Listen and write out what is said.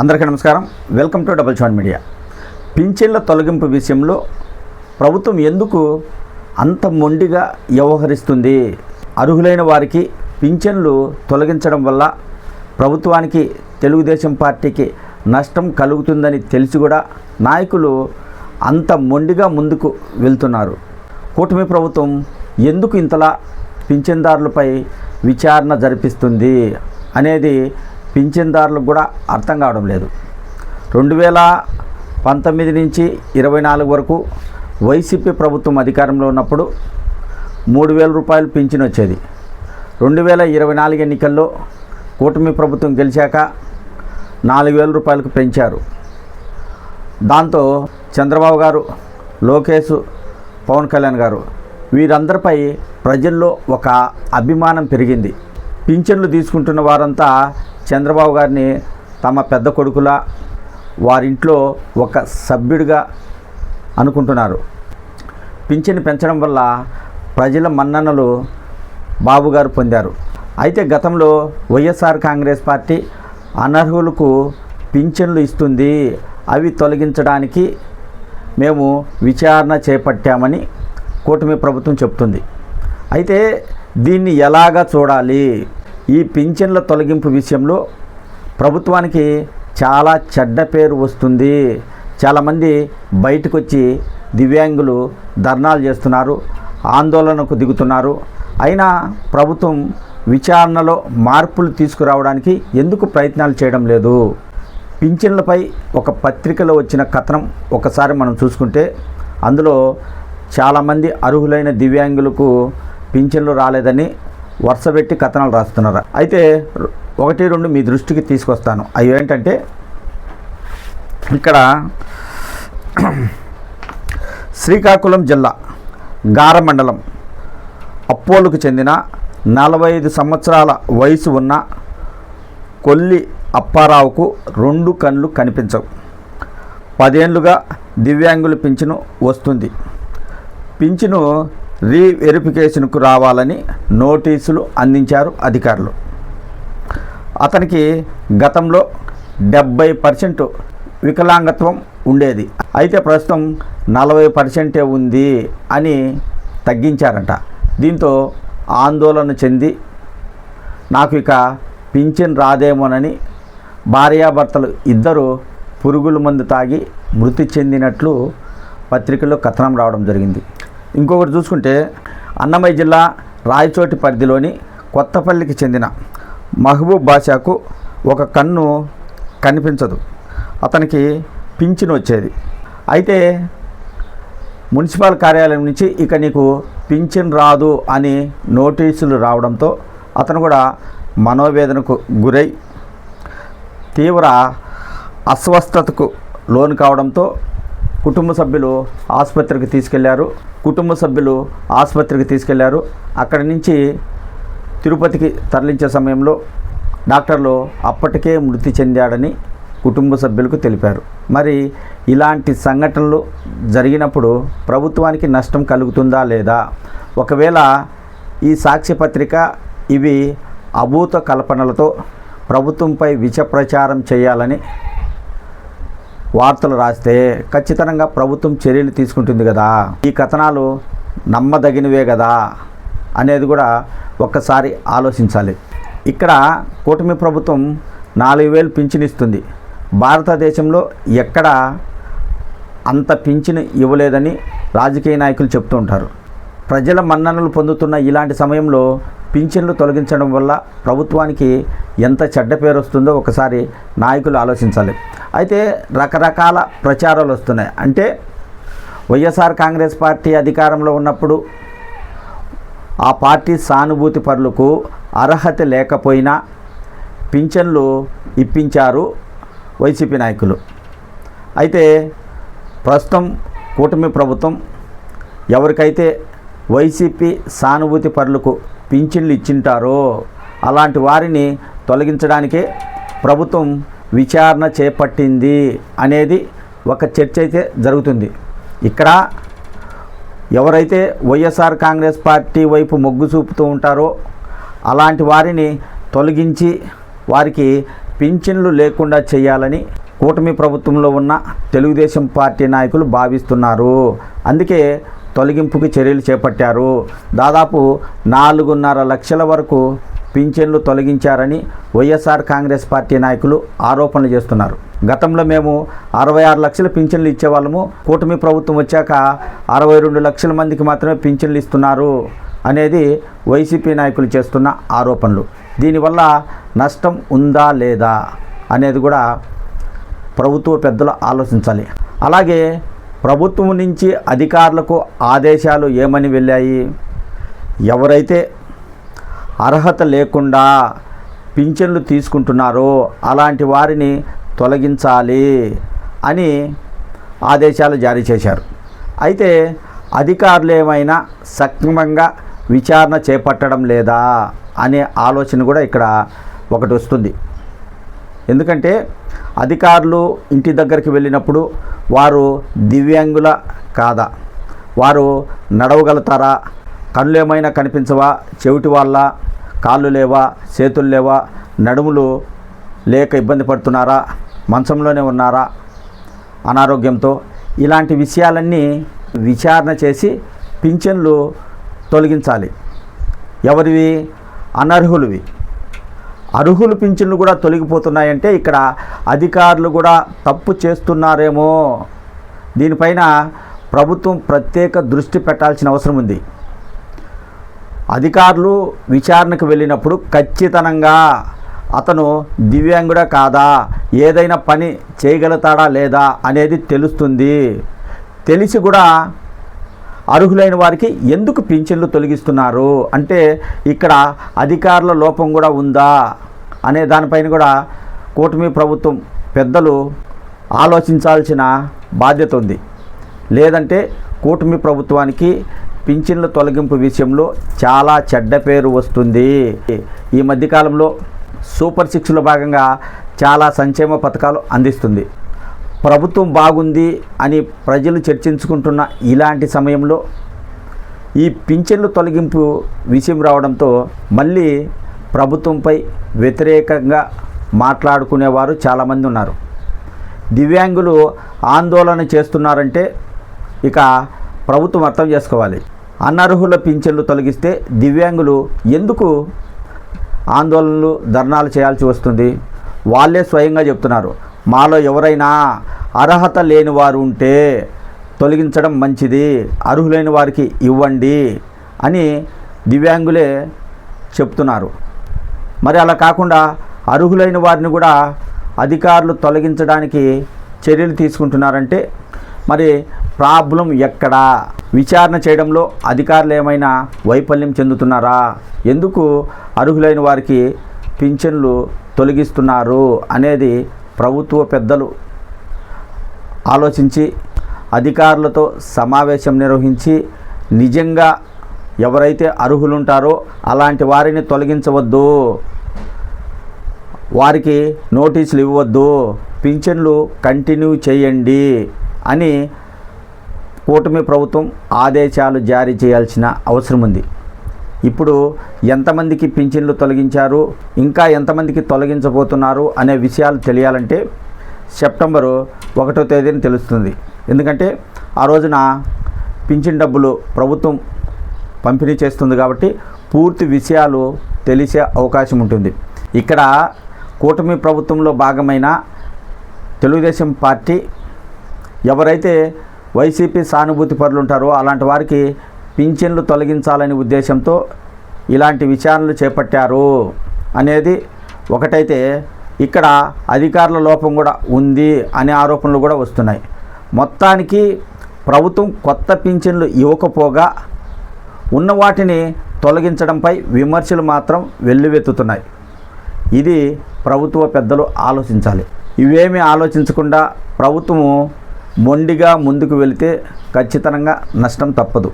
అందరికీ నమస్కారం. Welcome to double Shaan media పింఛన్ల తొలగింపు విషయంలో ప్రభుత్వం ఎందుకు అంత మొండిగా వ్యవహరిస్తుంది? అర్హులైన వారికి పింఛన్లు తొలగించడం వల్ల ప్రభుత్వానికి తెలుగుదేశం పార్టీకి నష్టం కలుగుతుందని తెలిసి కూడా నాయకులు అంత మొండిగా ముందుకు వెళ్తున్నారు. కూటమి ప్రభుత్వం ఎందుకు ఇంతలా పింఛన్దారులపై విచారణ జరిపిస్తుంది అనేది పింఛన్దారులకు కూడా అర్థం కావడం లేదు. రెండు వేల పంతొమ్మిది నుంచి ఇరవై నాలుగు వరకు వైసీపీ ప్రభుత్వం అధికారంలో ఉన్నప్పుడు మూడు వేల రూపాయలు పింఛన్ వచ్చేది. రెండు వేల ఇరవై నాలుగు ఎన్నికల్లో కూటమి ప్రభుత్వం గెలిచాక నాలుగు వేల రూపాయలకు పెంచారు. దాంతో చంద్రబాబు గారు లోకేష్ పవన్ కళ్యాణ్ గారు వీరందరిపై ప్రజల్లో ఒక అభిమానం పెరిగింది. పింఛన్లు తీసుకుంటున్న వారంతా చంద్రబాబు గారిని తమ పెద్ద కొడుకులా వారింట్లో ఒక సభ్యుడిగా అనుకుంటున్నారు. పింఛను పెంచడం వల్ల ప్రజల మన్ననలు బాబు గారు పొందారు. అయితే గతంలో వైఎస్ఆర్ కాంగ్రెస్ పార్టీ అనర్హులకు పింఛన్లు ఇస్తుంది అవి తొలగించడానికి మేము విచారణ చేపట్టామని కూటమి ప్రభుత్వం చెప్తుంది అయితే దీన్ని ఎలాగా చూడాలి? ఈ పింఛన్ల తొలగింపు విషయంలో ప్రభుత్వానికి చాలా చెడ్డ పేరు వస్తుంది. చాలామంది బయటకు వచ్చి దివ్యాంగులు ధర్నాలు చేస్తున్నారు ఆందోళనకు దిగుతున్నారు. అయినా ప్రభుత్వం విచారణలో మార్పులు తీసుకురావడానికి ఎందుకు ప్రయత్నాలు చేయడం లేదు? పింఛన్లపై ఒక పత్రికలో వచ్చిన కథనం ఒకసారి మనం చూసుకుంటే అందులో చాలామంది అర్హులైన దివ్యాంగులకు పింఛన్లు రాలేదని వరుసపెట్టి కథనాలు రాస్తున్నారు. అయితే ఒకటి రెండు మీ దృష్టికి తీసుకొస్తాను. అవి ఏంటంటే ఇక్కడ శ్రీకాకుళం జిల్లా గార మండలం అప్పోలుకు చెందిన నలభై ఐదు సంవత్సరాల వయసు ఉన్న కొల్లి అప్పారావుకు రెండు కళ్ళు కనిపించవు. పదేళ్ళుగా దివ్యాంగుల పింఛను వస్తుంది. పింఛను రీవెరిఫికేషన్కు రావాలని నోటీసులు అందించారు అధికారులు. అతనికి గతంలో డెబ్బై పర్సెంట్ వికలాంగత్వం ఉండేది. అయితే ప్రస్తుతం నలభై పర్సెంటే ఉంది అని తగ్గించారట. దీంతో ఆందోళన చెంది నాకు ఇక పింఛన్ రాదేమోనని భార్యాభర్తలు ఇద్దరు పురుగుల మందు తాగి మృతి చెందినట్లు పత్రికల్లో కథనం రావడం జరిగింది. ఇంకొకటి చూసుకుంటే అన్నమయ్య జిల్లా రాయచోటి పరిధిలోని కొత్తపల్లికి చెందిన మహబూబ్ బాషాకు ఒక కన్ను కనిపించదు. అతనికి పింఛన్ వచ్చేది. అయితే మున్సిపల్ కార్యాలయం నుంచి ఇక నీకు పింఛన్ రాదు అని నోటీసులు రావడంతో అతను కూడా మనోవేదనకు గురై తీవ్ర అస్వస్థతకు లోను కావడంతో కుటుంబ సభ్యులు ఆసుపత్రికి తీసుకెళ్ళారు. కుటుంబ సభ్యులు ఆసుపత్రికి తీసుకెళ్ళారు. అక్కడి నుంచి తిరుపతికి తరలించే సమయంలో డాక్టర్లు అప్పటికే మృతి చెందాడని కుటుంబ సభ్యులకు తెలిపారు. మరి ఇలాంటి సంఘటనలు జరిగినప్పుడు ప్రభుత్వానికి నష్టం కలుగుతుందా లేదా? ఒకవేళ ఈ సాక్ష్యపత్రిక ఇవి అభూత కల్పనలతో ప్రభుత్వంపై విష ప్రచారం చేయాలని వార్తలు రాస్తే ఖచ్చితంగా ప్రభుత్వం చర్యలు తీసుకుంటుంది కదా. ఈ కథనాలు నమ్మదగినవే కదా అనేది కూడా ఒక్కసారి ఆలోచించాలి. ఇక్కడ కూటమి ప్రభుత్వం నాలుగు వేలు పింఛన్ ఇస్తుంది. భారతదేశంలో ఎక్కడ అంత పింఛను ఇవ్వలేదని రాజకీయ నాయకులు చెప్తూ ఉంటారు. ప్రజల మన్ననలు పొందుతున్న ఇలాంటి సమయంలో పింఛన్లు తొలగించడం వల్ల ప్రభుత్వానికి ఎంత చెడ్డ పేరు వస్తుందో ఒకసారి నాయకులు ఆలోచించాలి. అయితే రకరకాల ప్రచారాలు వస్తున్నాయి. అంటే వైఎస్ఆర్ కాంగ్రెస్ పార్టీ అధికారంలో ఉన్నప్పుడు ఆ పార్టీ సానుభూతి పరులకు అర్హత లేకపోయినా పింఛన్లు ఇప్పించారు వైసీపీ నాయకులు. అయితే ప్రస్తుతం కూటమి ప్రభుత్వం ఎవరికైతే వైసీపీ సానుభూతి పరులకు పింఛన్లు ఇచ్చింటారో? అలాంటి వారిని తొలగించడానికే ప్రభుత్వం విచారణ చేపట్టింది అనేది ఒక చర్చ అయితే జరుగుతుంది. ఇక్కడ ఎవరైతే వైఎస్ఆర్ కాంగ్రెస్ పార్టీ వైపు మొగ్గు చూపుతూ ఉంటారో అలాంటి వారిని తొలగించి వారికి పింఛన్లు లేకుండా చేయాలని కూటమి ప్రభుత్వంలో ఉన్న తెలుగుదేశం పార్టీ నాయకులు భావిస్తున్నారు. అందుకే తొలగింపుకి చర్యలు చేపట్టారు. దాదాపు నాలుగున్నర లక్షల వరకు పింఛన్లు తొలగించారని వైఎస్ఆర్ కాంగ్రెస్ పార్టీ నాయకులు ఆరోపణలు చేస్తున్నారు. గతంలో మేము అరవై ఆరు లక్షల పింఛన్లు ఇచ్చేవాళ్ళము. కూటమి ప్రభుత్వం వచ్చాక అరవై రెండు లక్షల మందికి మాత్రమే పింఛన్లు ఇస్తున్నారు అనేది వైసీపీ నాయకులు చేస్తున్న ఆరోపణలు. దీనివల్ల నష్టం ఉందా లేదా అనేది కూడా ప్రభుత్వ పెద్దలు ఆలోచించాలి. అలాగే ప్రభుత్వం నుంచి అధికారులకు ఆదేశాలు ఏమని వెళ్ళాయి? ఎవరైతే అర్హత లేకుండా పింఛన్లు తీసుకుంటున్నారో అలాంటి వారిని తొలగించాలి అని ఆదేశాలు జారీ చేశారు. అయితే అధికారులు ఏమైనా సక్రమంగా విచారణ చేపట్టడం లేదా అనే ఆలోచన కూడా ఇక్కడ ఒకటి వస్తుంది. ఎందుకంటే అధికారులు ఇంటి దగ్గరికి వెళ్ళినప్పుడు వారు దివ్యాంగుల కాదా? వారు నడవగలుగుతారా? కళ్ళు ఏమైనా కనిపించవా? చెవిటి వాళ్ళ కాళ్ళు లేవా? చేతులు లేవా? నడుములు లేక ఇబ్బంది పడుతున్నారా? మంచంలోనే ఉన్నారా? అనారోగ్యంతో ఇలాంటి విషయాలన్నీ విచారణ చేసి పింఛన్లు తొలగించాలి. ఎవరివి? అనర్హులవి. అర్హులు పింఛన్లు కూడా తొలగిపోతున్నాయంటే ఇక్కడ అధికారులు కూడా తప్పు చేస్తున్నారేమో. దీనిపైన ప్రభుత్వం ప్రత్యేక దృష్టి పెట్టాల్సిన అవసరం ఉంది. అధికారులు విచారణకు వెళ్ళినప్పుడు ఖచ్చితంగా అతను దివ్యాంగుడా కాదా? ఏదైనా పని చేయగలుగుతాడా లేదా అనేది తెలుస్తుంది. తెలిసి కూడా అర్హులైన వారికి ఎందుకు పింఛన్లు తొలగిస్తున్నారు? అంటే ఇక్కడ అధికారుల లోపం కూడా ఉందా? అనే దానిపైన కూడా కూటమి ప్రభుత్వం పెద్దలు ఆలోచించాల్సిన బాధ్యత ఉంది. లేదంటే కూటమి ప్రభుత్వానికి పింఛన్ల తొలగింపు విషయంలో చాలా చెడ్డ పేరు వస్తుంది. ఈ మధ్యకాలంలో సూపర్ సిక్స్లో భాగంగా చాలా సంక్షేమ పథకాలు అందిస్తుంది. ప్రభుత్వం బాగుంది అని ప్రజలు చర్చించుకుంటున్న ఇలాంటి సమయంలో ఈ పింఛన్లు తొలగింపు విషయం రావడంతో మళ్ళీ ప్రభుత్వంపై వ్యతిరేకంగా మాట్లాడుకునేవారు చాలామంది ఉన్నారు. దివ్యాంగులు ఆందోళన చేస్తున్నారంటే ఇక ప్రభుత్వం అర్థం చేసుకోవాలి. అనర్హుల పింఛన్లు తొలగిస్తే దివ్యాంగులు ఎందుకు ఆందోళనలు ధర్నాలు చేయాల్సి వస్తుంది? వాళ్ళే స్వయంగా చెప్తున్నారు. మాలో ఎవరైనా అర్హత లేని వారు ఉంటే తొలగించడం మంచిది అర్హులైన వారికి ఇవ్వండి అని దివ్యాంగులే చెప్తున్నారు. మరి అలా కాకుండా అర్హులైన వారిని కూడా అధికారులు తొలగించడానికి చర్యలు తీసుకుంటున్నారంటే మరి ప్రాబ్లం ఎక్కడా? విచారణ చేయడంలో అధికారులు ఏమైనా వైఫల్యం చెందుతున్నారా? ఎందుకు అర్హులైన వారికి పింఛన్లు తొలగిస్తున్నారు అనేది ప్రభుత్వ పెద్దలు ఆలోచించి అధికారులతో సమావేశం నిర్వహించి నిజంగా ఎవరైతే అర్హులుంటారో అలాంటి వారిని తొలగించవద్దు. వారికి నోటీసులు ఇవ్వద్దు పింఛన్లు కంటిన్యూ చేయండి అని కూటమి ప్రభుత్వం ఆదేశాలు జారీ చేయాల్సిన అవసరం ఉంది ఇప్పుడు ఎంతమందికి పింఛన్లు తొలగించారు ఇంకా ఎంతమందికి తొలగించబోతున్నారు అనే విషయాలు తెలియాలంటే సెప్టెంబరు ఒకటో తేదీని తెలుస్తుంది. ఎందుకంటే ఆ రోజున పింఛన్ డబ్బులు ప్రభుత్వం పంపిణీ చేస్తుంది కాబట్టి పూర్తి విషయాలు తెలిసే అవకాశం ఉంటుంది. ఇక్కడ కూటమి ప్రభుత్వంలో భాగమైన తెలుగుదేశం పార్టీ ఎవరైతే వైసీపీ సానుభూతి పరులు ఉంటారో అలాంటి వారికి పింఛన్లు తొలగించాలనే ఉద్దేశంతో ఇలాంటి విచారణలు చేపట్టారు అనేది ఒకటైతే ఇక్కడ అధికారుల లోపం కూడా ఉంది అనే ఆరోపణలు కూడా వస్తున్నాయి. మొత్తానికి ప్రభుత్వం కొత్త పింఛన్లు ఇవ్వకపోగా ఉన్న వాటిని తొలగించడంపై విమర్శలు మాత్రం వెల్లువెత్తుతున్నాయి. ఇది ప్రభుత్వ పెద్దలు ఆలోచించాలి. ఇవేమీ ఆలోచించకుండా ప్రభుత్వము మొండిగా ముందుకు వెళితే ఖచ్చితంగా నష్టం తప్పదు.